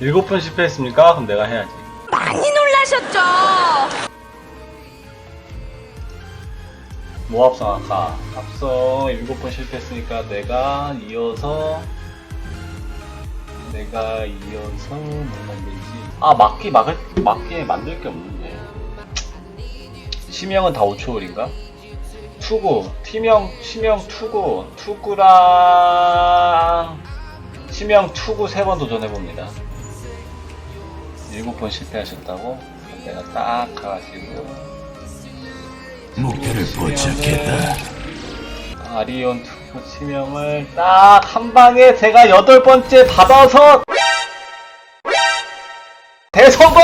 일곱 번 실패했습니까? 그럼 내가 해야지. 많이 놀라셨죠? 모합상 아까 앞서 일곱 번 실패했으니까 내가 이어서 내가 이어서 뭐 만들지? 아 막기 막을 막기에 만들 게 없는데 치명은 다 5초월인가? 투구 티명 치명 투구 투구랑 치명 투구 세 번 도전해 봅니다. 일곱 번 실패하셨다고? 내가 딱 가가지고 목표를 포착했다. 아리온 투표 치명을 딱 한 방에 제가 여덟 번째 받아서 대성공!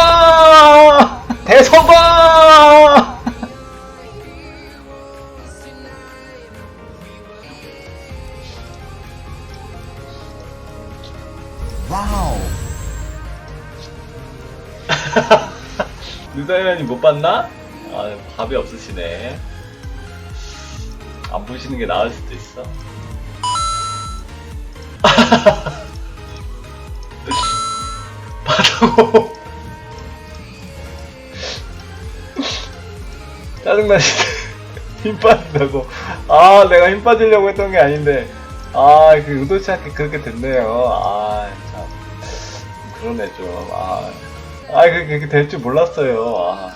대성공! 와우. 누다현이 못 봤나? 아, 밥이 없으시네. 안 보시는 게 나을 수도 있어. 봐도 짜증나시네. 힘 빠진다고. 아, 내가 힘 빠지려고 했던 게 아닌데. 아, 그 의도치 않게 그렇게 됐네요. 아, 참. 그러네, 좀. 아. 아, 그, 그렇게 될 줄 몰랐어요. 아.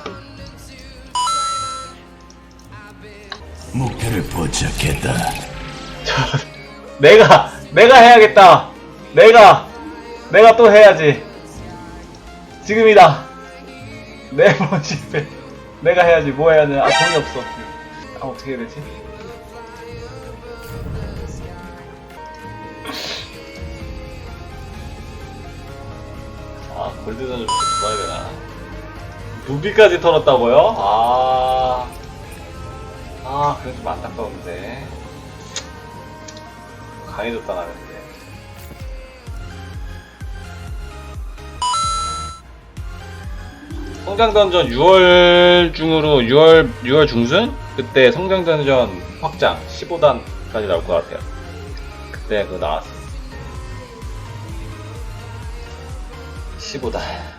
목표를 포착했다. 내가, 내가 해야겠다. 내가, 내가 또 해야지. 지금이다. 네번 실패. 내가 해야지. 뭐 해야 되나? 아, 돈이 없어. 아, 어떻게 해야 되지? 골드전을 써야 되나? 루비까지 털었다고요? 아. 아, 그래도 좀 안타까운데. 강해졌다, 나는데. 성장던전 6월 중으로 6월 6월 중순 그때 성장던전 확장 15단까지 나올 것 같아요. 그때 그거 나왔어. 15단.